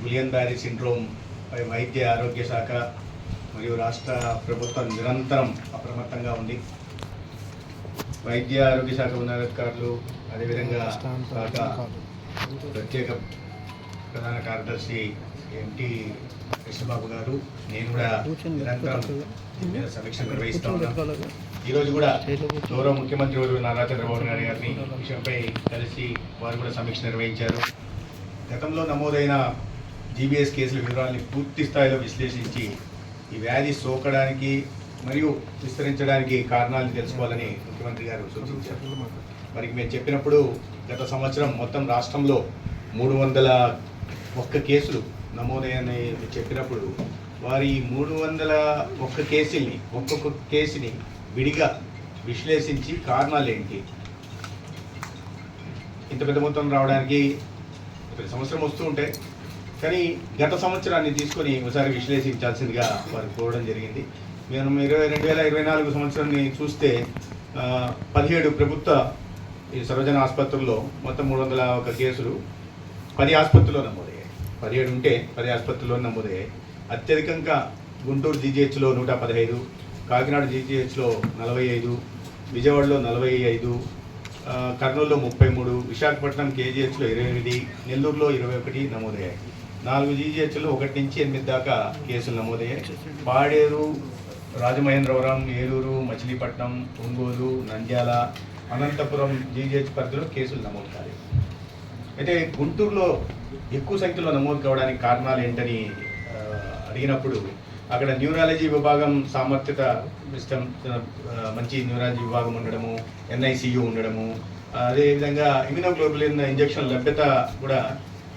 Guillain Barry syndrome పై వైద్య ఆరోగ్య శాఖ మరియు రాష్ట్ర ప్రభుత్వం నిరంతరం అప్రమత్తంగా ఉంది వైద్య ఆరోగ్య శాఖ ఉన్నతాధికారులు అదేవిధంగా శాఖ ప్రత్యేక ప్రధాన కార్యదర్శి ఎంటి కృష్ణబాబు గారు నేను కూడా నిరంతరం సమీక్ష నిర్వహిస్తా ఉన్నాను ఈరోజు కూడా గౌరవ ముఖ్యమంత్రి వర్యులు నారా చంద్రబాబు నాయుడు గారిని విషయంపై కలిసి వారు కూడా సమీక్ష నిర్వహించారు. గతంలో నమోదైన జీబీఎస్ కేసుల వివరాలని పూర్తి స్థాయిలో విశ్లేషించి ఈ వ్యాధి సోకడానికి మరియు విస్తరించడానికి కారణాలను తెలుసుకోవాలని ముఖ్యమంత్రి గారు సూచించారు. మరి మేము చెప్పినప్పుడు గత సంవత్సరం మొత్తం రాష్ట్రంలో మూడు వందల ఒక్క కేసులు నమోదయ్యని చెప్పినప్పుడు వారి మూడు వందల ఒక్క కేసుల్ని ఒక్కొక్క కేసుని విడిగా విశ్లేషించి కారణాలు ఏంటి ఇంత పెద్ద మొత్తం రావడానికి ప్రతి సంవత్సరం వస్తూ ఉంటాయి కానీ గత సంవత్సరాన్ని తీసుకొని ఒకసారి విశ్లేషించాల్సిందిగా వారు కోరడం జరిగింది. మేము ఇరవై రెండు వేల ఇరవై నాలుగు సంవత్సరాన్ని చూస్తే పదిహేడు ప్రభుత్వ ఈ సర్వజన ఆసుపత్రుల్లో మొత్తం మూడు వందల ఒక కేసులు పది ఆసుపత్రుల్లో నమోదయ్యాయి. పదిహేడు ఉంటే పది ఆసుపత్రుల్లో నమోదయ్యాయి. అత్యధికంగా గుంటూరు జీజీహెచ్లో నూట పదహైదు కాకినాడ జీజీహెచ్లో నలభై ఐదు విజయవాడలో నలభై ఐదు కర్నూలులో ముప్పై మూడు విశాఖపట్నం కేజీహెచ్లో ఇరవై ఎనిమిది నెల్లూరులో ఇరవై ఒకటి నమోదయ్యాయి. నాలుగు జీజీహెచ్లు ఒకటి నుంచి ఎనిమిది దాకా కేసులు నమోదయ్యాయి. పాడేరు రాజమహేంద్రవరం ఏలూరు మచిలీపట్నం ఒంగోలు నంద్యాల అనంతపురం జీజీహెచ్ పరిధిలో కేసులు నమోదు కాలేదు అయితే గుంటూరులో ఎక్కువ సంఖ్యలో నమోదు కావడానికి కారణాలు ఏంటని అడిగినప్పుడు అక్కడ న్యూరాలజీ విభాగం సామర్థ్యత సిస్టమ్ మంచి న్యూరాలజీ విభాగం ఉండడము ఎన్ఐసియు ఉండడము అదేవిధంగా ఇమ్యూనోగ్లోబులిన్ ఇంజెక్షన్ లభ్యత కూడా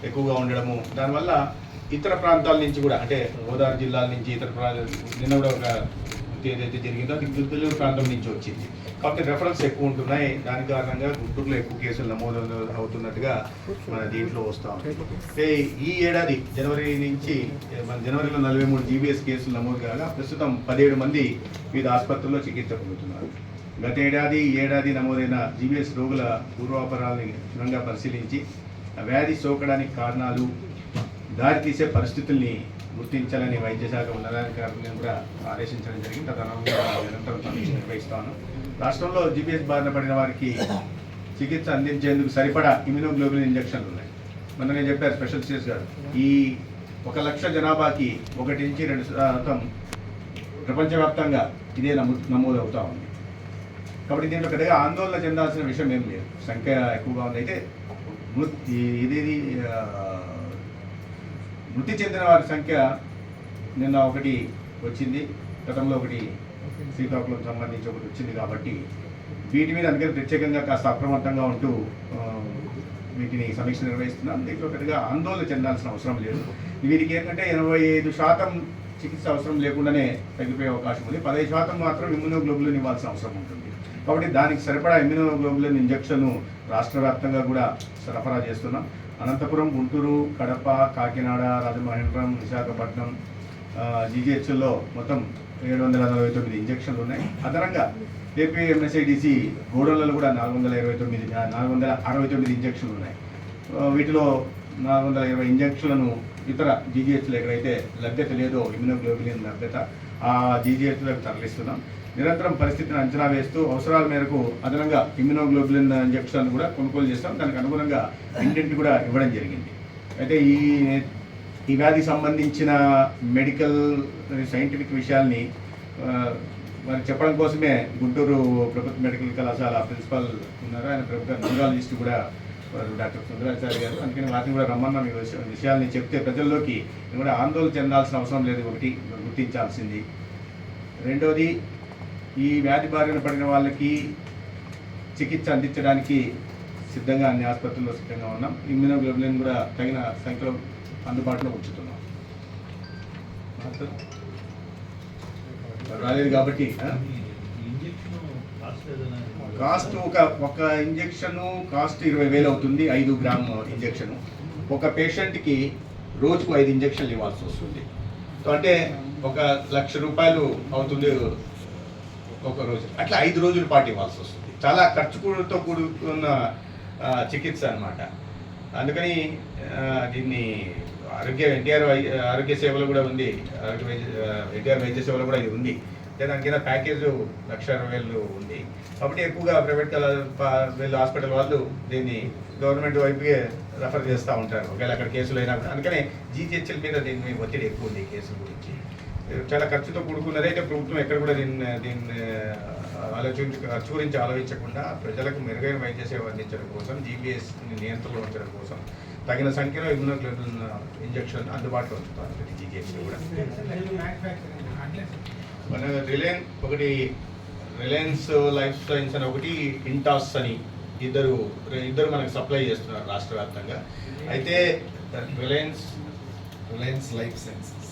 ఎక్కువగా ఉండడము. దానివల్ల ఇతర ప్రాంతాల నుంచి కూడా అంటే గోదావరి జిల్లాల నుంచి ఇతర ప్రాంతాల నిన్న కూడా ఒక ఏదైతే జరిగిందో. అది గుంటూరు ప్రాంతం నుంచి వచ్చింది. కాబట్టి రెఫరెన్స్ ఎక్కువ ఉంటున్నాయి. దాని కారణంగా గుంటూరులో ఎక్కువ కేసులు నమోదు అవుతున్నట్టుగా మన దీంట్లో వస్తాం అంటే ఈ ఏడాది జనవరి నుంచి మన జనవరిలో నలభై మూడు జీబీఎస్ కేసులు నమోదు కాగా ప్రస్తుతం పదిహేడు మంది వివిధ ఆసుపత్రుల్లో చికిత్స పొందుతున్నారు. గత ఏడాది ఈ ఏడాది నమోదైన జీబీఎస్ రోగుల పూర్వాపరాలని క్షుణ్ణంగా పరిశీలించి వ్యాధి సోకడానికి కారణాలు దారితీసే పరిస్థితుల్ని గుర్తించాలని వైద్య శాఖ ఉన్నతాధికారులను కూడా ఆదేశించడం జరిగింది. తదనుగుణంగా నిరంతరం సమీక్ష నిర్వహిస్తాను. రాష్ట్రంలో జిపిఎస్ బారిన పడిన వారికి చికిత్స అందించేందుకు సరిపడా ఇమ్యునోగ్లోబులిన్ ఇంజక్షన్లు ఉన్నాయి. మొన్న నేను చెప్పారు స్పెషల్ స్టేట్స్ గారు. ఈ ఒక లక్ష జనాభాకి ఒకటి నుంచి రెండు శాతం ప్రపంచవ్యాప్తంగా ఇదే నమో నమోదవుతూ ఉంది. కాబట్టి దీంట్లో పెద్దగా ఆందోళన చెందాల్సిన విషయం ఏం లేదు. సంఖ్య ఎక్కువగా ఉంది. అయితే మృతి ఇది మృతి చెందిన వారి సంఖ్య నిన్న ఒకటి వచ్చింది. గతంలో ఒకటి శ్రీకాకుళం సంబంధించి ఒకటి వచ్చింది కాబట్టి వీటి మీద అందుకని ప్రత్యేకంగా కాస్త అప్రమత్తంగా ఉంటూ వీటిని సమీక్ష నిర్వహిస్తున్నాం. దీంట్లో పెద్దగా ఆందోళన చెందాల్సిన అవసరం లేదు. వీరికి ఏంటంటే ఎనభై ఐదు శాతం చికిత్స అవసరం లేకుండానే తగ్గిపోయే అవకాశం ఉంది. పదహైదు శాతం మాత్రం ఇమ్యునోగ్లోబులిన్ ఇవ్వాల్సిన అవసరం ఉంటుంది. కాబట్టి దానికి సరిపడా ఇమ్యూనోగ్లోబులిన్ ఇంజెక్షన్ రాష్ట్ర వ్యాప్తంగా కూడా సరఫరా చేస్తున్నాం. అనంతపురం గుంటూరు కడప కాకినాడ రాజమహేంద్రం విశాఖపట్నం జీజీహెచ్లో మొత్తం ఏడు వందల నలభై తొమ్మిది ఇంజక్షన్లు ఉన్నాయి. అదనంగా ఏపీ ఎంఎస్ఐడిసి గోడలలో కూడా నాలుగు వందల ఇరవై తొమ్మిది నాలుగు వందల అరవై తొమ్మిది ఇంజక్షన్లు ఉన్నాయి. వీటిలో నాలుగు వందల ఇరవై ఇంజక్షన్లను ఇతర జీజీహెచ్లు ఎక్కడైతే లభ్యత లేదో ఇమ్యూనోగ్లోబులిన్ లభ్యత. ఆ జీజీహెచ్లకు తరలిస్తున్నాం. నిరంతరం పరిస్థితిని అంచనా వేస్తూ అవసరాల మేరకు అదనంగా ఇమ్యునోగ్లోబులిన్ ఇంజక్షన్ కూడా కొనుగోలు చేస్తాం. దానికి అనుగుణంగా ఇంటింటి కూడా ఇవ్వడం జరిగింది. అయితే ఈ ఈ వ్యాధికి సంబంధించిన మెడికల్ సైంటిఫిక్ విషయాల్ని మరి చెప్పడం కోసమే గుంటూరు ప్రభుత్వ మెడికల్ కళాశాల ప్రిన్సిపల్ ఉన్నారు. ఆయన ప్రభుత్వ న్యూరాలజిస్ట్ కూడా వారు డాక్టర్ సుందరాచార్య గారు. అందుకని వాటిని కూడా రమ్మన్న ఈ విషయాల్ని చెప్తే ప్రజల్లోకి కూడా ఆందోళన చెందాల్సిన అవసరం లేదు. ఒకటి గుర్తించాల్సింది. రెండోది ఈ వ్యాధి బారిన పడిన వాళ్ళకి చికిత్స అందించడానికి సిద్ధంగా అన్ని ఆసుపత్రుల్లో సిద్ధంగా ఉన్నాం. ఇమ్యూనోగ్లోబులిన్ కూడా తగిన సంఖ్యలో అందుబాటులో ఉంచుతున్నాం. రాలేదు కాబట్టి కాస్ట్ ఒక ఒక ఇంజెక్షను కాస్ట్ ఇరవై వేలు అవుతుంది ఐదు గ్రామ్ ఇంజెక్షను. ఒక పేషెంట్కి రోజుకు ఐదు ఇంజెక్షన్లు ఇవ్వాల్సి వస్తుంది. అంటే ఒక లక్ష రూపాయలు అవుతుంది ఒక రోజు. అట్లా ఐదు రోజుల పాటు ఇవ్వాల్సి వస్తుంది. చాలా ఖర్చుతో కూడుకున్న చికిత్స అన్నమాట. అందుకని దీన్ని ఆరోగ్య ఎన్టీఆర్ ఆరోగ్య సేవలు కూడా ఉంది. ఆరోగ్య వైద్య ఎన్టీఆర్ వైద్య సేవలు కూడా ఇది ఉంది. అంటే దాని ప్యాకేజ్ లక్ష అరవై వేలు ఉంది. కాబట్టి ఎక్కువగా ప్రైవేట్ కల వీళ్ళు హాస్పిటల్ వాళ్ళు దీన్ని గవర్నమెంట్ వైపుకే రెఫర్ చేస్తూ ఉంటారు. ఒకవేళ అక్కడ కేసులు అయినా కూడా. అందుకనే జీజీహెచ్ఎల్ మీద దీని మీద ఒత్తిడి ఎక్కువ ఉంది కేసుల గురించి. చాలా ఖర్చుతో కూడుకున్నది. అయితే ప్రభుత్వం ఎక్కడ కూడా దీన్ని దీన్ని ఆలోచించ ఖర్చు గురించి ఆలోచించకుండా ప్రజలకు మెరుగైన వైద్య సేవ అందించడం కోసం జీబీఎస్ నియంత్రణలో ఉంచడం కోసం తగిన సంఖ్యలో ఇమ్యూనోగ్లోబిన్ ఇంజక్షన్ అందుబాటులో ఉంచుతారు జీబీఎస్లో కూడా మన రిలయన్స్ ఒకటి రిలయన్స్ లైఫ్ సైన్స్ అని ఒకటి ఇంటాస్ అని ఇద్దరు ఇద్దరు మనకు సప్లై చేస్తున్నారు రాష్ట్ర వ్యాప్తంగా. అయితే రిలయన్స్ రిలయన్స్ లైఫ్ సైన్సెస్.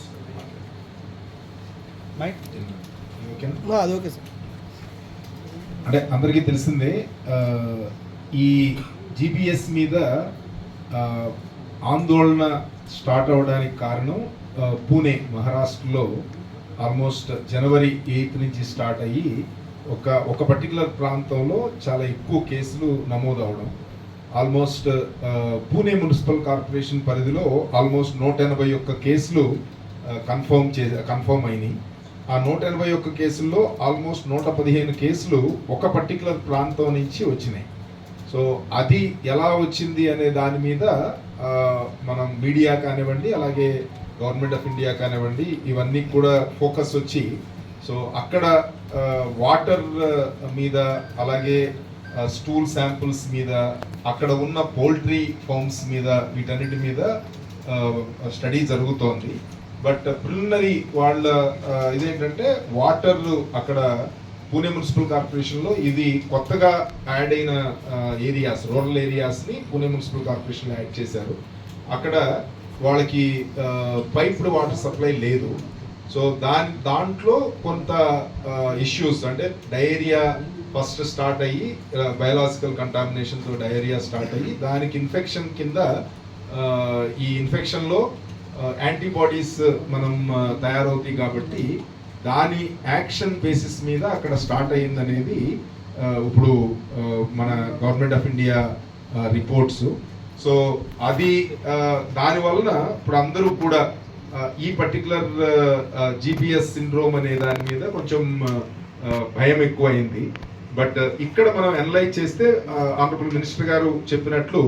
అది ఓకే సార్ అంటే అందరికీ తెలిసిందే ఆ, ఈ జీపీఎస్ మీద ఆ, ఆందోళన స్టార్ట్ అవడానికి కారణం పూణే మహారాష్ట్రలో ఆల్మోస్ట్ జనవరి ఎయిత్ నుంచి స్టార్ట్ అయ్యి ఒక ఒక పర్టికులర్ ప్రాంతంలో చాలా ఎక్కువ కేసులు నమోదు అవడం. ఆల్మోస్ట్ పూణే మున్సిపల్ కార్పొరేషన్ పరిధిలో ఆల్మోస్ట్ నూట ఎనభై ఒక్క కేసులు కన్ఫర్మ్ చే కన్ఫర్మ్ అయినాయి. ఆ నూట ఎనభై ఒక్క కేసుల్లో ఆల్మోస్ట్ నూట పదిహేను కేసులు ఒక పర్టికులర్ ప్రాంతం నుంచి వచ్చినాయి. సో అది ఎలా వచ్చింది అనే దాని మీద మనం మీడియా కానివ్వండి అలాగే గవర్నమెంట్ ఆఫ్ ఇండియా కానివ్వండి ఇవన్నీ కూడా ఫోకస్ వచ్చి సో అక్కడ వాటర్ మీద అలాగే స్టూల్ శాంపుల్స్ మీద అక్కడ ఉన్న పోల్ట్రీ ఫార్మ్స్ మీద వీటన్నిటి మీద స్టడీ జరుగుతోంది. బట్ ప్రిలిమినరీ వాళ్ళ ఇదేంటంటే వాటర్ అక్కడ పూణే మున్సిపల్ కార్పొరేషన్లో ఇది కొత్తగా యాడ్ అయిన ఏరియాస్ రూరల్ ఏరియాస్ని పూణే మున్సిపల్ కార్పొరేషన్లో యాడ్ చేశారు. అక్కడ వాళ్ళకి పైప్డ్ వాటర్ సప్లై లేదు. సో దాని దాంట్లో కొంత ఇష్యూస్ అంటే డయేరియా ఫస్ట్ స్టార్ట్ అయ్యి బయలాజికల్ కంటామినేషన్తో డయేరియా స్టార్ట్ అయ్యి దానికి ఇన్ఫెక్షన్ కింద ఈ ఇన్ఫెక్షన్లో యాంటీబాడీస్ మనం తయారవుతాయి కాబట్టి దాని యాక్షన్ బేసిస్ మీద అక్కడ స్టార్ట్ అయ్యిందనేది ఇప్పుడు మన government of India reports so అది దానివల్ల ఇప్పుడు అందరూ కూడా ఈ పర్టికులర్ జిపిఎస్ సిండ్రోమ్ అనే దాని మీద కొంచెం భయం ఎక్కువైంది. బట్ ఇక్కడ మనం అనలైజ్ చేస్తే ఆనరబుల్ మినిస్టర్ గారు చెప్పినట్లు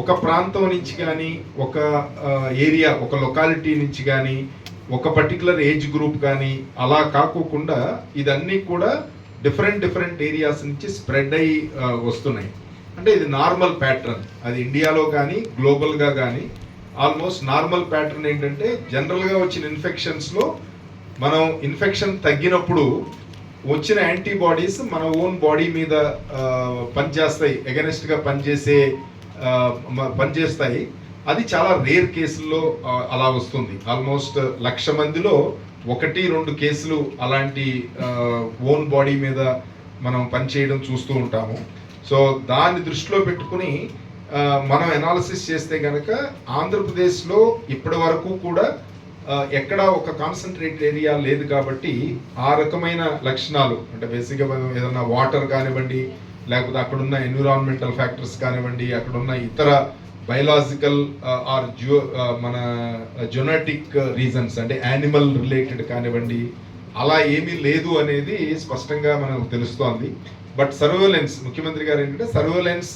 ఒక ప్రాంతం నుంచి కానీ ఒక ఏరియా ఒక లొకాలిటీ నుంచి కానీ ఒక పర్టికులర్ ఏజ్ గ్రూప్ కానీ అలా కాకోకుండా ఇదన్నీ కూడా డిఫరెంట్ డిఫరెంట్ ఏరియాస్ నుంచి స్ప్రెడ్ అయ్యి వస్తున్నాయి. అంటే ఇది నార్మల్ ప్యాటర్న్ అది ఇండియాలో కానీ గ్లోబల్గా కానీ ఆల్మోస్ట్ నార్మల్ ప్యాటర్న్ ఏంటంటే జనరల్గా వచ్చిన ఇన్ఫెక్షన్స్లో మనం ఇన్ఫెక్షన్ తగ్గినప్పుడు వచ్చిన యాంటీబాడీస్ మన ఓన్ బాడీ మీద పనిచేస్తాయి. ఎగనెస్ట్గా పనిచేసే పనిచేస్తాయి. అది చాలా రేర్ కేసుల్లో అలా వస్తుంది. ఆల్మోస్ట్ లక్ష మందిలో ఒకటి రెండు కేసులు అలాంటి ఓన్ బాడీ మీద మనం పనిచేయడం చూస్తూ ఉంటాము. సో దాన్ని దృష్టిలో పెట్టుకుని మనం ఎనాలిసిస్ చేస్తే కనుక ఆంధ్రప్రదేశ్లో ఇప్పటి వరకు కూడా ఎక్కడ ఒక కాన్సన్ట్రేట్ ఏరియా లేదు కాబట్టి ఆ రకమైన లక్షణాలు అంటే బేసిక్గా మనం ఏదైనా వాటర్ కానివ్వండి లేకపోతే అక్కడ ఉన్న ఎన్విరాన్మెంటల్ ఫ్యాక్టర్స్ కానివ్వండి అక్కడ ఉన్న ఇతర బయలాజికల్ ఆర్ జియో మన జొనాటిక్ రీజన్స్ అంటే యానిమల్ రిలేటెడ్ కానివ్వండి అలా ఏమీ లేదు అనేది స్పష్టంగా మనకు తెలుస్తోంది. బట్ సర్వేలెన్స్ ముఖ్యమంత్రి గారు ఏంటంటే సర్వేలెన్స్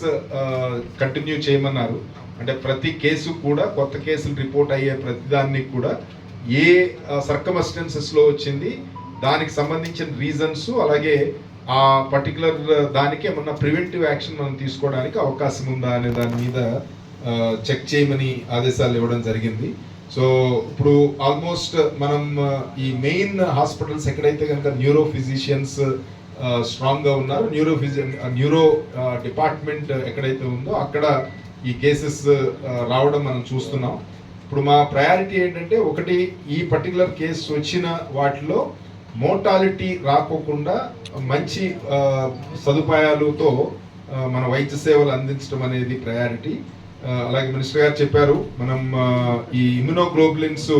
కంటిన్యూ చేయమన్నారు. అంటే ప్రతి కేసు కూడా కొత్త కేసులు రిపోర్ట్ అయ్యే ప్రతిదాన్ని కూడా ఏ సర్కమస్టెన్సెస్లో వచ్చింది దానికి సంబంధించిన రీజన్స్ అలాగే ఆ పర్టికులర్ దానికి ఏమన్నా ప్రివెంటివ్ యాక్షన్ మనం తీసుకోవడానికి అవకాశం ఉందా అనే దాని మీద చెక్ చేయమని ఆదేశాలు ఇవ్వడం జరిగింది. సో ఇప్పుడు ఆల్మోస్ట్ మనం ఈ మెయిన్ హాస్పిటల్స్ ఎక్కడైతే కనుక న్యూరో ఫిజిషియన్స్ స్ట్రాంగ్గా ఉన్నారు న్యూరో ఫిజి న్యూరో డిపార్ట్మెంట్ ఎక్కడైతే ఉందో అక్కడ ఈ కేసెస్ రావడం మనం చూస్తున్నాం. ఇప్పుడు మా ప్రయారిటీ ఏంటంటే ఒకటి ఈ పర్టికులర్ కేసు వచ్చిన వాటిలో మోర్టాలిటీ రాకోకుండా మంచి సదుపాయాలతో మన వైద్య సేవలు అందించడం అనేది ప్రయారిటీ. అలాగే మినిస్టర్ గారు చెప్పారు మనం ఈ ఇమ్యునోగ్లోబులిన్స్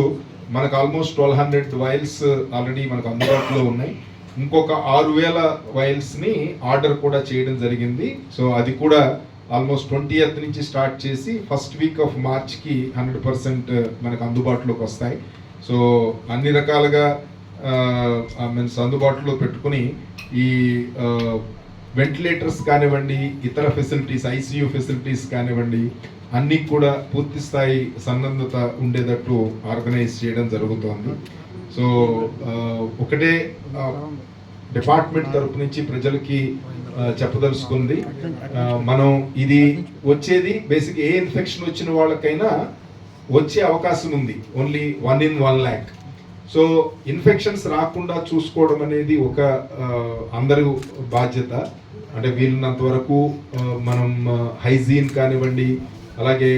మనకు almost twelve hundred vials already మనకు అందుబాటులో ఉన్నాయి. ఇంకొక ఆరు వేల వైల్స్ని ఆర్డర్ కూడా చేయడం జరిగింది. సో అది కూడా ఆల్మోస్ట్ ట్వంటీ నుంచి స్టార్ట్ చేసి ఫస్ట్ వీక్ ఆఫ్ మార్చ్కి హండ్రెడ్ పర్సెంట్ మనకు అందుబాటులోకి వస్తాయి. సో అన్ని రకాలుగా మీన్స్ అందుబాటులో పెట్టుకుని ఈ వెంటిలేటర్స్ కానివ్వండి ఇతర ఫెసిలిటీస్ ఐసీయూ ఫెసిలిటీస్ కానివ్వండి అన్నీ కూడా పూర్తి స్థాయి సన్నద్ధత ఉండేటట్టు ఆర్గనైజ్ చేయడం జరుగుతోంది. సో ఒకటే డిపార్ట్మెంట్ తరపు నుంచి ప్రజలకి చెప్పదలుచుకుంది. మనం ఇది వచ్చేది బేసిక్ ఏ ఇన్ఫెక్షన్ వచ్చిన వాళ్ళకైనా వచ్చే అవకాశం ఉంది. Only one in one lakh so infections రాకుండా చూసుకోవడం అనేది ఒక అందరి బాధ్యత. అంటే వీలున్నంత వరకు మనం హైజీన్ కానివ్వండి అలాగే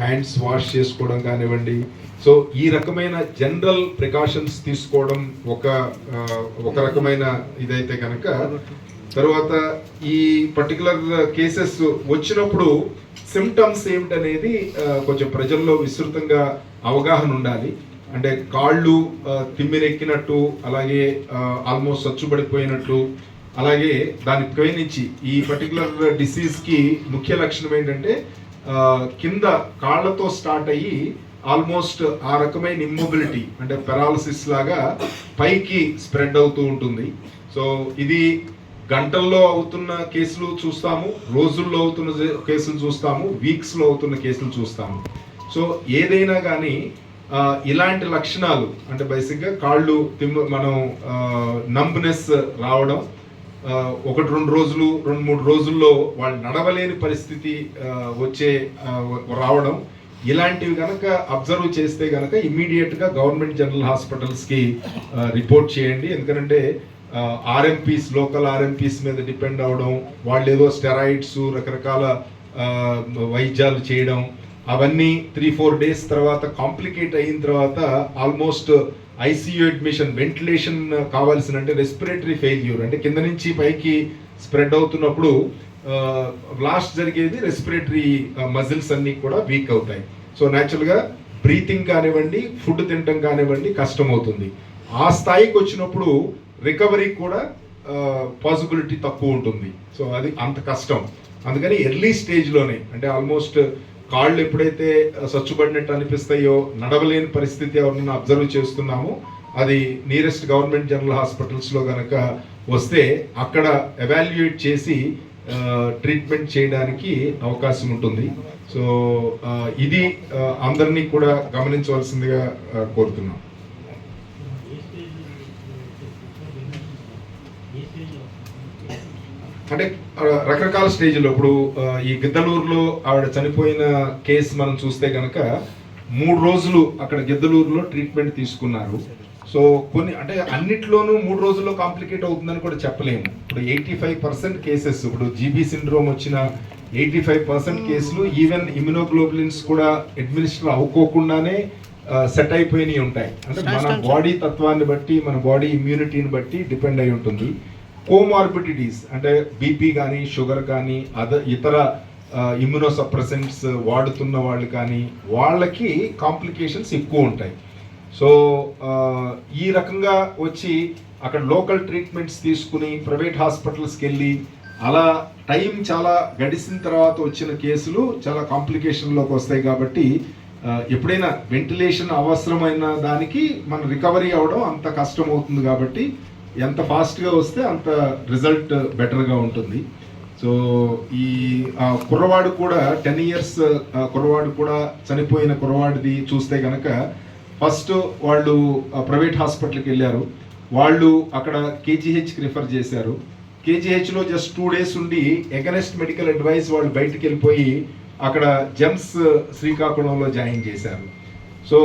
హ్యాండ్స్ వాష్ చేసుకోవడం కానివ్వండి. సో ఈ రకమైన జనరల్ ప్రికాషన్స్ తీసుకోవడం ఒక ఒక రకమైన ఇదైతే కనుక. తర్వాత ఈ పర్టికులర్ కేసెస్ వచ్చినప్పుడు సిమ్టమ్స్ ఏమిటనేది కొంచెం ప్రజల్లో విస్తృతంగా అవగాహన ఉండాలి. అంటే కాళ్ళు తిమ్మిరెక్కినట్టు అలాగే ఆల్మోస్ట్ సచ్చుబడిపోయినట్టు అలాగే దాని పైనుంచి ఈ పర్టికులర్ డిసీజ్కి ముఖ్య లక్షణం ఏంటంటే కింద కాళ్ళతో స్టార్ట్ అయ్యి ఆల్మోస్ట్ ఆ రకమైన ఇమ్మొబిలిటీ అంటే పెరాలసిస్ లాగా పైకి స్ప్రెడ్ అవుతూ ఉంటుంది. సో ఇది గంటల్లో అవుతున్న కేసులు చూస్తాము రోజుల్లో అవుతున్న కేసులు చూస్తాము వీక్స్లో అవుతున్న కేసులు చూస్తాము. సో ఏదైనా కానీ ఇలాంటి లక్షణాలు అంటే బేసిక్గా కాళ్ళు తిమ్మ మనం నంబ్నెస్ రావడం ఒకటి రెండు రోజులు రెండు మూడు రోజుల్లో వాళ్ళు నడవలేని పరిస్థితి వచ్చే రావడం ఇలాంటివి కనుక అబ్జర్వ్ చేస్తే కనుక ఇమ్మీడియట్గా గవర్నమెంట్ జనరల్ హాస్పిటల్స్కి రిపోర్ట్ చేయండి. ఎందుకంటే ఆర్ఎంపీస్ లోకల్ ఆర్ఎంపీస్ మీద డిపెండ్ అవడం వాళ్ళు ఏదో స్టెరాయిడ్స్ రకరకాల వైద్యాలు చేయడం అవన్నీ త్రీ ఫోర్ డేస్ తర్వాత కాంప్లికేట్ అయిన తర్వాత ఆల్మోస్ట్ ఐసీయూ అడ్మిషన్ వెంటిలేషన్ కావాల్సిన అంటే రెస్పిరేటరీ ఫెయిల్యూర్ అంటే కింద నుంచి పైకి స్ప్రెడ్ అవుతున్నప్పుడు లాస్ట్ జరిగేది రెస్పిరేటరీ మజిల్స్ అన్నీ కూడా వీక్ అవుతాయి. సో న్యాచురల్గా బ్రీతింగ్ కానివ్వండి ఫుడ్ తినటం కానివ్వండి కష్టం అవుతుంది. ఆ స్థాయికి వచ్చినప్పుడు రికవరీ కూడా పాసిబిలిటీ తక్కువ ఉంటుంది. సో అది అంత కష్టం. అందుకని ఎర్లీ స్టేజ్లోనే అంటే ఆల్మోస్ట్ కాళ్ళు ఎప్పుడైతే సచ్చుబడినట్టు అనిపిస్తాయో నడవలేని పరిస్థితి ఎవరినైనా అబ్జర్వ్ చేస్తున్నామో అది నియరెస్ట్ గవర్నమెంట్ జనరల్ హాస్పిటల్స్లో కనుక వస్తే అక్కడ ఎవాల్యుయేట్ చేసి ట్రీట్మెంట్ చేయడానికి అవకాశం ఉంటుంది. సో ఇది అందరినీ కూడా గమనించవలసిందిగా కోరుతున్నాం. అంటే రకరకాల స్టేజ్లో ఇప్పుడు ఈ గిద్దలూరులో ఆవిడ చనిపోయిన కేసు మనం చూస్తే కనుక మూడు రోజులు అక్కడ గిద్దలూరులో ట్రీట్మెంట్ తీసుకున్నారు. సో కొన్ని అంటే అన్నిట్లోనూ మూడు రోజుల్లో కాంప్లికేట్ అవుతుందని కూడా చెప్పలేము. ఇప్పుడు ఎయిటీ ఫైవ్ పర్సెంట్ కేసెస్ ఇప్పుడు జీబీ సిండ్రోమ్ వచ్చిన ఎయిటీ ఫైవ్ పర్సెంట్ కేసులు ఈవెన్ ఇమ్యునోగ్లోబులిన్స్ కూడా అడ్మినిస్టర్ అవ్వకోకుండానే సెట్ అయిపోయినాయి ఉంటాయి. అంటే మన బాడీ తత్వాన్ని బట్టి మన బాడీ ఇమ్యూనిటీని బట్టి డిపెండ్ అయి ఉంటుంది. కోమార్బిడిటీస్ అంటే బీపీ కానీ షుగర్ కానీ అద ఇతర ఇమ్యునో సప్రెసెంట్స్ వాడుతున్న వాళ్ళు కానీ వాళ్ళకి కాంప్లికేషన్స్ ఎక్కువ ఉంటాయి. సో ఈ రకంగా వచ్చి అక్కడ లోకల్ ట్రీట్మెంట్స్ తీసుకుని ప్రైవేట్ హాస్పిటల్స్కి వెళ్ళి అలా టైం చాలా గడిచిన తర్వాత వచ్చిన కేసులు చాలా కాంప్లికేషన్లోకి వస్తాయి కాబట్టి ఎప్పుడైనా వెంటిలేషన్ అవసరమైన దానికి మన రికవరీ అవడం అంత కష్టం అవుతుంది కాబట్టి ఎంత ఫాస్ట్గా వస్తే అంత రిజల్ట్ బెటర్గా ఉంటుంది. సో ఈ కుర్రవాడు కూడా టెన్ ఇయర్స్ కుర్రవాడు కూడా చనిపోయిన కుర్రవాడిది చూస్తే కనుక ఫస్ట్ వాళ్ళు ప్రైవేట్ హాస్పిటల్కి వెళ్ళారు. వాళ్ళు అక్కడ కేజీహెచ్కి రిఫర్ చేశారు. కేజీహెచ్లో జస్ట్ టూ డేస్ ఉండి ఎగనెస్ట్ మెడికల్ అడ్వైస్ వాళ్ళు బయటికి వెళ్ళిపోయి అక్కడ జెమ్స్ శ్రీకాకుళంలో జాయిన్ చేశారు. సో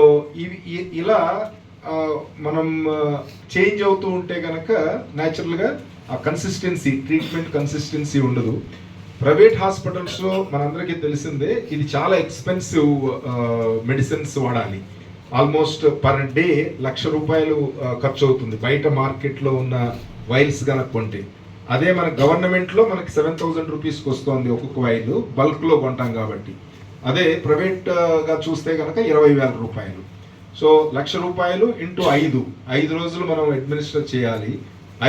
ఇవి ఇలా మనం చేంజ్ అవుతూ ఉంటే కనుక న్యాచురల్గా ఆ కన్సిస్టెన్సీ ట్రీట్మెంట్ కన్సిస్టెన్సీ ఉండదు. ప్రైవేట్ హాస్పిటల్స్లో మనందరికీ తెలిసిందే ఇది చాలా ఎక్స్పెన్సివ్ మెడిసిన్స్ వాడాలి. ఆల్మోస్ట్ పర్ డే లక్ష రూపాయలు ఖర్చు అవుతుంది బయట మార్కెట్లో ఉన్న వైల్స్ కనుక కొంటే. అదే మన గవర్నమెంట్లో మనకి సెవెన్ థౌజండ్ రూపీస్కి వస్తుంది ఒక్కొక్క వైల్ బల్క్లో కొంటాం కాబట్టి. అదే ప్రైవేట్గా చూస్తే కనుక ఇరవై వేల రూపాయలు. సో లక్ష రూపాయలు ఇంటూ ఐదు ఐదు రోజులు మనం అడ్మినిస్టర్ చేయాలి.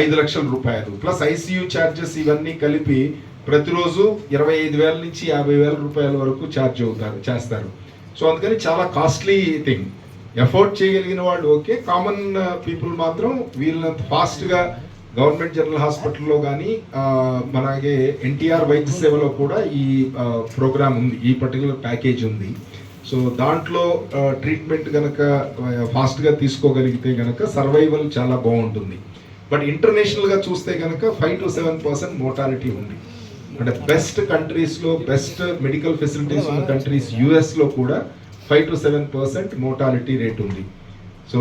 ఐదు లక్షల రూపాయలు. ప్లస్ ఐసీయూ ఛార్జెస్ ఇవన్నీ కలిపి ప్రతిరోజు ఇరవై ఐదు వేల నుంచి యాభై వేల రూపాయల వరకు ఛార్జ్ అవుతారు చేస్తారు. సో అందుకని చాలా కాస్ట్లీ థింగ్ ఎఫోర్డ్ చేయగలిగిన వాళ్ళు ఓకే. కామన్ పీపుల్ uh, మాత్రం వీళ్ళంత ఫాస్ట్గా గవర్నమెంట్ జనరల్ హాస్పిటల్లో కానీ మనగే ఎన్టీఆర్ వైద్య సేవలో కూడా ఈ ప్రోగ్రామ్ ఉంది. ఈ పర్టికులర్ ప్యాకేజ్ ఉంది. సో దాంట్లో ట్రీట్మెంట్ కనుక ఫాస్ట్గా తీసుకోగలిగితే కనుక సర్వైవల్ చాలా బాగుంటుంది. బట్ ఇంటర్నేషనల్గా చూస్తే కనుక five to seven percent mortality ఉంది. అంటే బెస్ట్ కంట్రీస్లో బెస్ట్ మెడికల్ ఫెసిలిటీస్ ఉన్న కంట్రీస్ యుఎస్లో కూడా five to seven percent mortality rate ఉంది. సో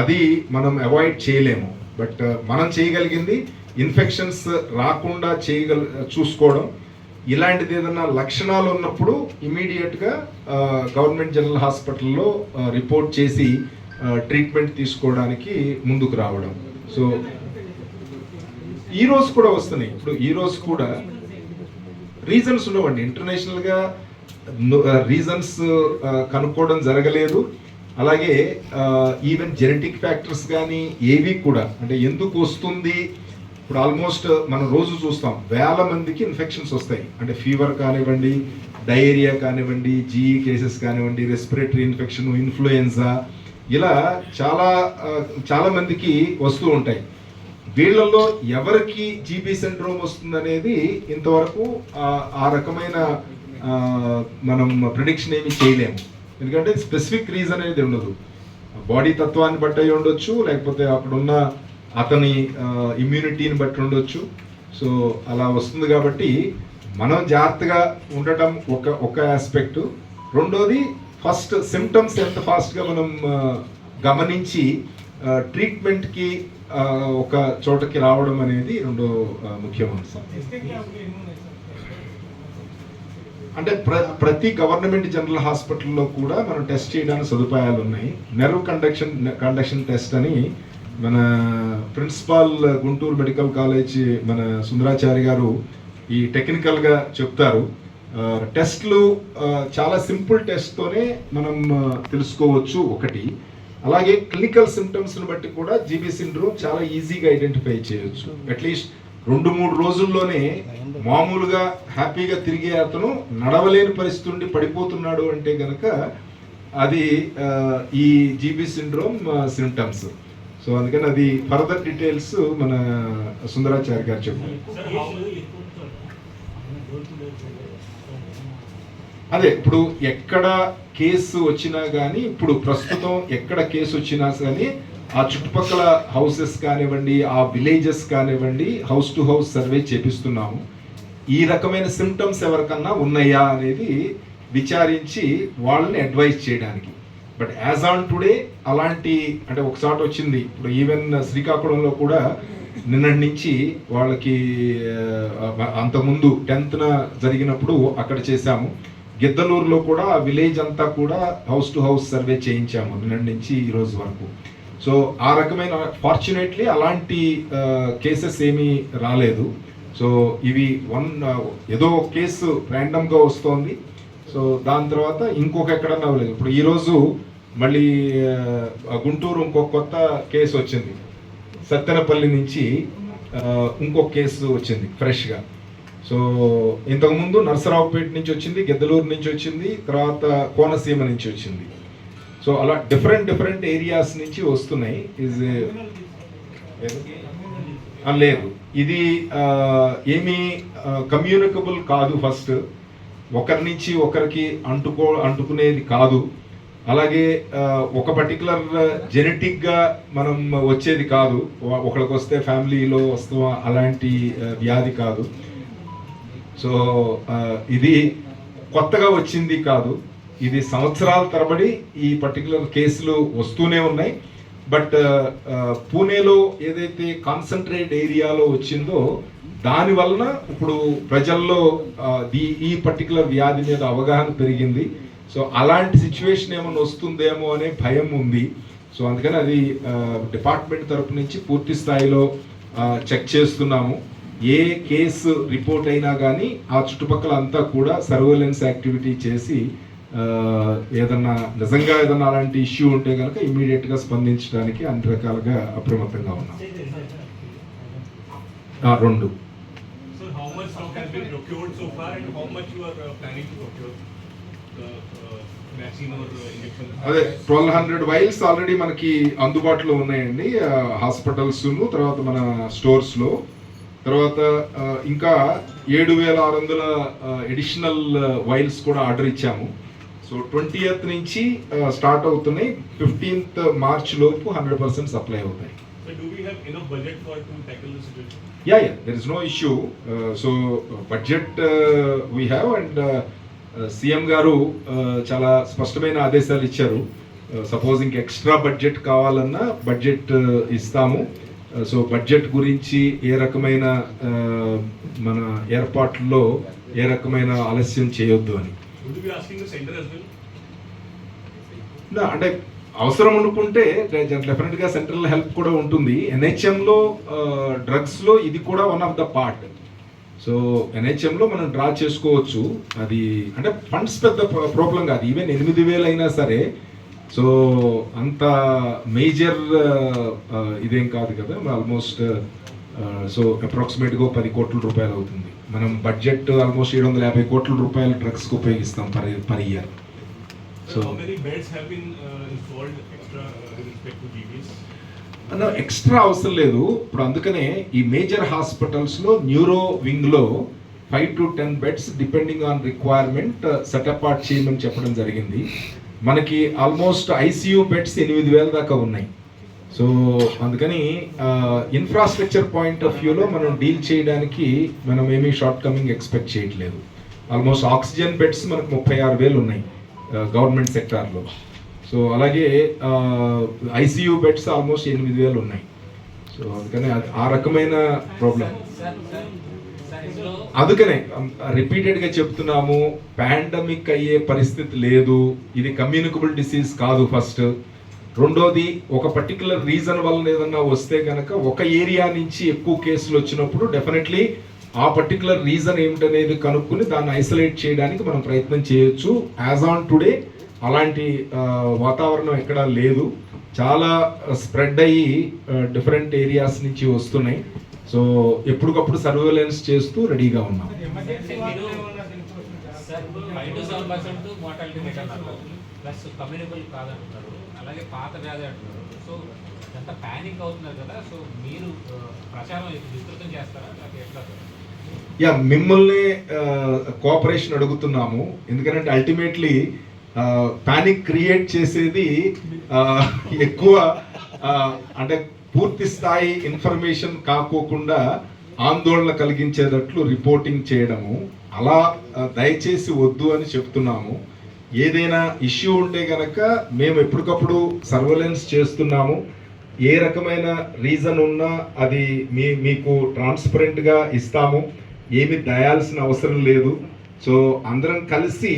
అది మనం అవాయిడ్ చేయలేము. బట్ మనం చేయగలిగింది ఇన్ఫెక్షన్స్ రాకుండా చేయగల చూసుకోవడం. ఇలాంటిది ఏదైనా లక్షణాలు ఉన్నప్పుడు ఇమీడియట్గా గవర్నమెంట్ జనరల్ హాస్పిటల్లో రిపోర్ట్ చేసి ట్రీట్మెంట్ తీసుకోవడానికి ముందుకు రావడం. సో ఈ రోజు కూడా వస్తున్నాయి. ఇప్పుడు ఈ రోజు కూడా రీజన్స్ ఉండవండి ఇంటర్నేషనల్గా రీజన్స్ కనుక్కోవడం జరగలేదు. అలాగే ఈవెన్ జెనెటిక్ ఫ్యాక్టర్స్ కానీ ఏవి కూడా అంటే ఎందుకు వస్తుంది ఇప్పుడు ఆల్మోస్ట్ మనం రోజు చూస్తాం వేల మందికి ఇన్ఫెక్షన్స్ వస్తాయి. అంటే ఫీవర్ కానివ్వండి డయేరియా కానివ్వండి జీఈ కేసెస్ కానివ్వండి రెస్పిరేటరీ ఇన్ఫెక్షన్ ఇన్ఫ్లుయెన్జా ఇలా చాలా చాలా మందికి వస్తూ ఉంటాయి. వీళ్ళల్లో ఎవరికి జీబీ సిండ్రోమ్ వస్తుందనేది ఇంతవరకు ఆ- రకమైన మనం ప్రిడిక్షన్ ఏమి చేయలేము. ఎందుకంటే స్పెసిఫిక్ రీజన్ అనేది ఉండదు. బాడీ తత్వాన్ని బట్టి ఉండొచ్చు లేకపోతే అక్కడున్న అతని ఇమ్యూనిటీని బట్టి ఉండొచ్చు. సో అలా వస్తుంది కాబట్టి మనం జాగ్రత్తగా ఉండటం ఒక ఒక ఆస్పెక్ట్ రెండోది ఫస్ట్ సిమ్టమ్స్ ఎంత ఫాస్ట్గా మనం గమనించి ట్రీట్మెంట్కి ఒక చోటకి రావడం అనేది రెండో ముఖ్య అంశం అంటే ప్ర ప్రతి గవర్నమెంట్ జనరల్ హాస్పిటల్లో కూడా మనం టెస్ట్ చేయడానికి సదుపాయాలు ఉన్నాయి. నెర్వ్ కండక్షన్ కండక్షన్ టెస్ట్ అని మన ప్రిన్సిపాల్ గుంటూరు మెడికల్ కాలేజ్ మన సుందరాచారి గారు ఈ టెక్నికల్గా చెప్తారు. టెస్ట్లు చాలా సింపుల్ టెస్ట్తోనే మనం తెలుసుకోవచ్చు ఒకటి. అలాగే క్లినికల్ సిమ్టమ్స్ని బట్టి కూడా జీబీ సిండ్రోమ్ చాలా ఈజీగా ఐడెంటిఫై చేయొచ్చు. అట్లీస్ట్ రెండు మూడు రోజుల్లోనే మామూలుగా హ్యాపీగా తిరిగే అతను నడవలేని పరిస్థితి ఉండి పడిపోతున్నాడు అంటే గనక అది ఈ జీబీ సిండ్రోమ్ సిమ్టమ్స్ సో అందుకని అది ఫర్దర్ డీటెయిల్స్ మన సుందరాచార్య గారు చెప్పారు. అదే ఇప్పుడు ఎక్కడ కేసు వచ్చినా కానీ ఇప్పుడు ప్రస్తుతం ఎక్కడ కేసు వచ్చినా కానీ ఆ చుట్టుపక్కల హౌసెస్ కానివ్వండి ఆ విలేజెస్ కానివ్వండి హౌస్ టు హౌస్ సర్వే చేపిస్తున్నాము. ఈ రకమైన సిమ్టమ్స్ ఎవరికన్నా ఉన్నాయా అనేది విచారించి వాళ్ళని అడ్వైజ్ చేయడానికి. బట్ యాజ్ ఆన్ టుడే అలాంటి అంటే ఒకసారి వచ్చింది. ఇప్పుడు ఈవెన్ శ్రీకాకుళంలో కూడా నిన్నటి నుంచి వాళ్ళకి అంతకుముందు టెన్త్న జరిగినప్పుడు అక్కడ చేశాము. గిద్దలూరులో కూడా విలేజ్ అంతా కూడా హౌస్ టు హౌస్ సర్వే చేయించాము నిన్నటి నుంచి ఈ రోజు వరకు. సో ఆ రకమైన ఫార్చునేట్లీ అలాంటి కేసెస్ ఏమీ రాలేదు. సో ఇవి వన్ ఏదో ఒక కేసు ర్యాండమ్గా వస్తోంది. సో దాని తర్వాత ఇంకొక ఎక్కడన్నా అవ్వలేదు ఇప్పుడు ఈరోజు మళ్ళీ గుంటూరు ఇంకో కొత్త కేసు వచ్చింది. సత్తెనపల్లి నుంచి ఇంకో కేసు వచ్చింది ఫ్రెష్గా. సో ఇంతకుముందు నర్సరావుపేట నుంచి వచ్చింది గిద్దలూరు నుంచి వచ్చింది తర్వాత కోనసీమ నుంచి వచ్చింది. సో అలా డిఫరెంట్ డిఫరెంట్ ఏరియాస్ నుంచి వస్తున్నాయి. ఇస్ లేదు. ఇది ఏమీ కమ్యూనికబుల్ కాదు ఫస్ట్. ఒకరి నుంచి ఒకరికి అంటుకో అంటుకునేది కాదు. అలాగే ఒక పర్టికులర్ జెనెటిక్గా మనం వచ్చేది కాదు. ఒకరికి వస్తే ఫ్యామిలీలో వస్తాం అలాంటి వ్యాధి కాదు. సో ఇది కొత్తగా వచ్చింది కాదు. ఇది సంవత్సరాల తరబడి ఈ పర్టికులర్ కేసులు వస్తూనే ఉన్నాయి. బట్ పూణేలో ఏదైతే కాన్సన్ట్రేట్ ఏరియాలో వచ్చిందో దాని వలన ఇప్పుడు ప్రజల్లో ఈ పర్టికులర్ వ్యాధి మీద అవగాహన పెరిగింది. సో అలాంటి సిచ్యువేషన్ ఏమైనా వస్తుందేమో అనే భయం ఉంది. సో అందుకని అది డిపార్ట్మెంట్ తరపు నుంచి పూర్తి స్థాయిలో చెక్ చేస్తున్నాము. ఏ కేసు రిపోర్ట్ అయినా కానీ ఆ చుట్టుపక్కల అంతా కూడా సర్వేలెన్స్ యాక్టివిటీ చేసి ఏదన్నా నిజంగా ఏదన్నా అలాంటి ఇష్యూ ఉంటే కనుక ఇమీడియట్గా స్పందించడానికి అన్ని రకాలుగా అప్రమత్తంగా ఉన్నాం. రెండు. అదే ట్వెల్వ్ హండ్రెడ్ వైల్స్ ఆల్రెడీ మనకి అందుబాటులో ఉన్నాయండి హాస్పిటల్స్ తర్వాత మన స్టోర్స్లో. తర్వాత ఇంకా ఏడు వేల ఆరు వందల ఎడిషనల్ వైల్స్ కూడా ఆర్డర్ ఇచ్చాము. సో ట్వంటీ నుంచి స్టార్ట్ అవుతున్నాయి ఫిఫ్టీన్త్ మార్చ్ లోపు హండ్రెడ్ పర్సెంట్ సప్లై అవుతాయి? Yeah yeah there is no issue so budget we have and CM గారు చాలా స్పష్టమైన ఆదేశాలు ఇచ్చారు. సపోజ్ ఇంక ఎక్స్ట్రా బడ్జెట్ కావాలన్నా బడ్జెట్ ఇస్తాము. సో బడ్జెట్ గురించి ఏ రకమైన మన ఏర్పాట్లలో ఏ రకమైన ఆలస్యం చేయొద్దు అని. అంటే అవసరం అనుకుంటే డెఫినెట్గా సెంట్రల్ హెల్ప్ కూడా ఉంటుంది. ఎన్హెచ్ఎం లో డ్రగ్స్లో ఇది కూడా one of the part so NHM లో మనం డ్రా చేసుకోవచ్చు. అది అంటే ఫండ్స్ పెద్ద ప్రాబ్లం కాదు. ఈవెన్ ఎనిమిది వేలు అయినా సరే సో అంత మేజర్ ఇదేం కాదు కదా. ఆల్మోస్ట్ సో అప్రాక్సిమేట్గా పది కోట్ల రూపాయలు అవుతుంది. మనం బడ్జెట్ ఆల్మోస్ట్ ఏడు వందల యాభై కోట్ల రూపాయలు డ్రగ్స్కి ఉపయోగిస్తాం per per year. So So- how many beds have been uh, installed extra అన్న ఎక్స్ట్రా అవసరం లేదు. ఇప్పుడు అందుకనే ఈ మేజర్ హాస్పిటల్స్లో neuro వింగ్లో five to ten beds depending on requirement setup out చేయమని చెప్పడం జరిగింది. మనకి ఆల్మోస్ట్ ఐసీయూ బెడ్స్ ఎనిమిది వేల దాకా ఉన్నాయి. సో అందుకని ఇన్ఫ్రాస్ట్రక్చర్ పాయింట్ ఆఫ్ వ్యూలో మనం డీల్ చేయడానికి మనం ఏమీ షార్ట్ కమింగ్ ఎక్స్పెక్ట్ చేయట్లేదు. ఆల్మోస్ట్ ఆక్సిజన్ బెడ్స్ మనకు ముప్పై ఆరు వేలు ఉన్నాయి uh, గవర్నమెంట్ సెక్టార్లో సో అలాగే ఐసీయూ బెడ్స్ ఆల్మోస్ట్ ఎనిమిది వేలు ఉన్నాయి. సో అందుకనే ఆ రకమైన ప్రాబ్లం. అందుకనే రిపీటెడ్గా చెప్తున్నాము పాండమిక్ అయ్యే పరిస్థితి లేదు. ఇది కమ్యూనికబుల్ డిసీజ్ కాదు ఫస్ట్. రెండోది ఒక పర్టికులర్ రీజన్ వల్ల ఏదన్నా వస్తే కనుక ఒక ఏరియా నుంచి ఎక్కువ కేసులు వచ్చినప్పుడు డెఫినెట్లీ ఆ పర్టికులర్ రీజన్ ఏమిటనేది కనుక్కుని దాన్ని ఐసోలేట్ చేయడానికి మనం ప్రయత్నం చేయొచ్చు. యాజ్ ఆన్ టుడే అలాంటి వాతావరణం ఎక్కడా లేదు. చాలా స్ప్రెడ్ అయ్యి డిఫరెంట్ ఏరియాస్ నుంచి వస్తున్నాయి. సో ఎప్పటికప్పుడు సర్వేలెన్స్ చేస్తూ రెడీగా ఉన్నాం. Sir five to seven percent mortality rate అన్నారు ప్లస్ కమ్యూనిబుల్ కాదంటున్నారు. అలాగే పాత వ్యాధి అంటున్నారు. సో ఇదంతా ప్యానిక్ అవుతున్నారు కదా సో మీరు ఆ, ప్రచారం విస్తృతం చేస్తారా? లేకపోతే ఎట్లా సార్? యా మిమ్మల్ని కోఆపరేషన్ అడుగుతున్నాము. ఎందుకంటే అల్టిమేట్లీ ప్యానిక్ క్రియేట్ చేసేది ఎక్కువ అంటే పూర్తి స్థాయి ఇన్ఫర్మేషన్ కాకోకుండా ఆందోళన కలిగించేటట్లు రిపోర్టింగ్ చేయడము. అలా దయచేసి వద్దు అని చెప్తున్నాము. ఏదైనా ఇష్యూ ఉంటే గనక మేము ఎప్పటికప్పుడు సర్వలెన్స్ చేస్తున్నాము. ఏ రకమైన రీజన్ ఉన్నా అది మీ మీకు ట్రాన్స్పరెంట్గా ఇస్తాము. ఏమి దయాల్సిన అవసరం లేదు. సో అందరం కలిసి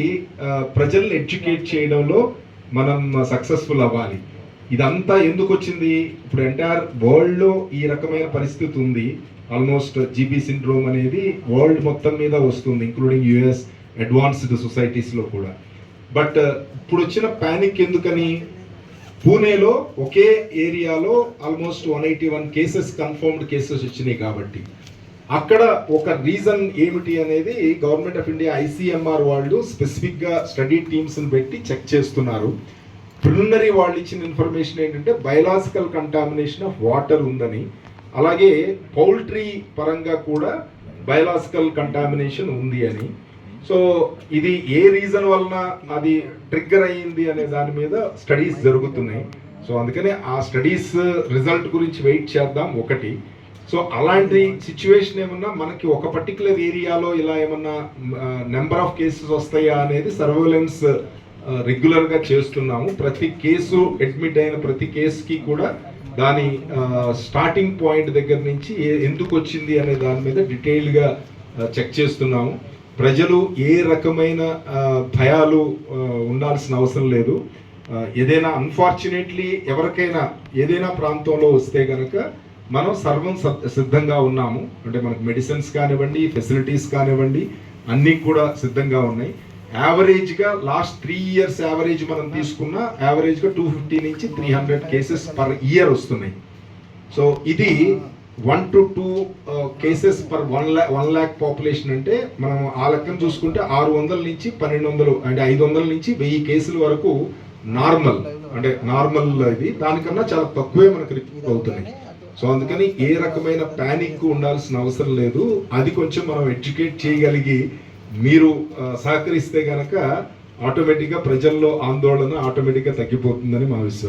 ప్రజల్ని ఎడ్యుకేట్ చేయడంలో మనం సక్సెస్ఫుల్ అవ్వాలి. ఇదంతా ఎందుకు వచ్చింది? ఇప్పుడు ఎంటైర్ వరల్డ్లో ఈ రకమైన పరిస్థితి ఉంది. ఆల్మోస్ట్ జీబీ సిండ్రోమ్ అనేది వరల్డ్ మొత్తం మీద వస్తుంది ఇంక్లూడింగ్ యుఎస్ అడ్వాన్స్డ్ సొసైటీస్లో కూడా. బట్ ఇప్పుడు వచ్చిన ప్యానిక్ ఎందుకని? పూణేలో ఒకే ఏరియాలో almost one eighty one cases confirmed cases వచ్చినాయి కాబట్టి. అక్కడ ఒక రీజన్ ఏమిటి అనేది గవర్నమెంట్ ఆఫ్ ఇండియా ఐసీఎంఆర్ వాళ్ళు స్పెసిఫిక్గా స్టడీ టీమ్స్ని పెట్టి చెక్ చేస్తున్నారు. ప్రిలిమినరీ వాళ్ళు ఇచ్చిన ఇన్ఫర్మేషన్ ఏంటంటే బయలాజికల్ కంటామినేషన్ ఆఫ్ వాటర్ ఉందని. అలాగే పౌల్ట్రీ పరంగా కూడా బయలాజికల్ కంటామినేషన్ ఉంది అని. సో ఇది ఏ రీజన్ వలన అది ట్రిగ్గర్ అయ్యింది అనే దాని మీద స్టడీస్ జరుగుతున్నాయి. సో అందుకనే ఆ స్టడీస్ రిజల్ట్ గురించి వెయిట్ చేద్దాం ఒకటి. సో అలాంటి సిచ్యువేషన్ ఏమన్నా మనకి ఒక పర్టికులర్ ఏరియాలో ఇలా ఏమన్నా నెంబర్ ఆఫ్ కేసెస్ వస్తాయా అనేది సర్వేలెన్స్ రెగ్యులర్గా చేస్తున్నాము. ప్రతి కేసు అడ్మిట్ అయిన ప్రతి కేసుకి కూడా దాని స్టార్టింగ్ పాయింట్ దగ్గర నుంచి ఎందుకు వచ్చింది అనే దాని మీద డీటెయిల్గా చెక్ చేస్తున్నాము. ప్రజలు ఏ రకమైన భయాలు ఉండాల్సిన అవసరం లేదు. ఏదైనా అన్ఫార్చునేట్లీ ఎవరికైనా ఏదైనా ప్రాంతంలో వస్తే కనుక మనం సర్వం సిద్ధంగా ఉన్నాము. అంటే మనకు మెడిసిన్స్ కానివ్వండి ఫెసిలిటీస్ కానివ్వండి అన్నీ కూడా సిద్ధంగా ఉన్నాయి. యావరేజ్గా లాస్ట్ త్రీ ఇయర్స్ యావరేజ్ మనం తీసుకున్న యావరేజ్గా టూ ఫిఫ్టీ నుంచి three hundred cases per year వస్తున్నాయి. సో ఇది one to two cases per one lakh one lakh population అంటే మనం ఆ లెక్కను చూసుకుంటే ఆరు వందల నుంచి పన్నెండు వందలు అంటే ఐదు వందల నుంచి వెయ్యి కేసుల వరకు నార్మల్ అంటే నార్మల్ ఇది. దానికన్నా చాలా తక్కువే మనకు రిపోర్ట్ అవుతున్నాయి. సో అందుకని ఏ రకమైన ప్యానిక్ ఉండాల్సిన అవసరం లేదు. అది కొంచెం మనం ఎడ్యుకేట్ చేయగలిగి మీరు సహకరిస్తే కనుక ఆటోమేటిక్గా ప్రజల్లో ఆందోళన ఆటోమేటిక్గా తగ్గిపోతుందని మా విశ్వాసం.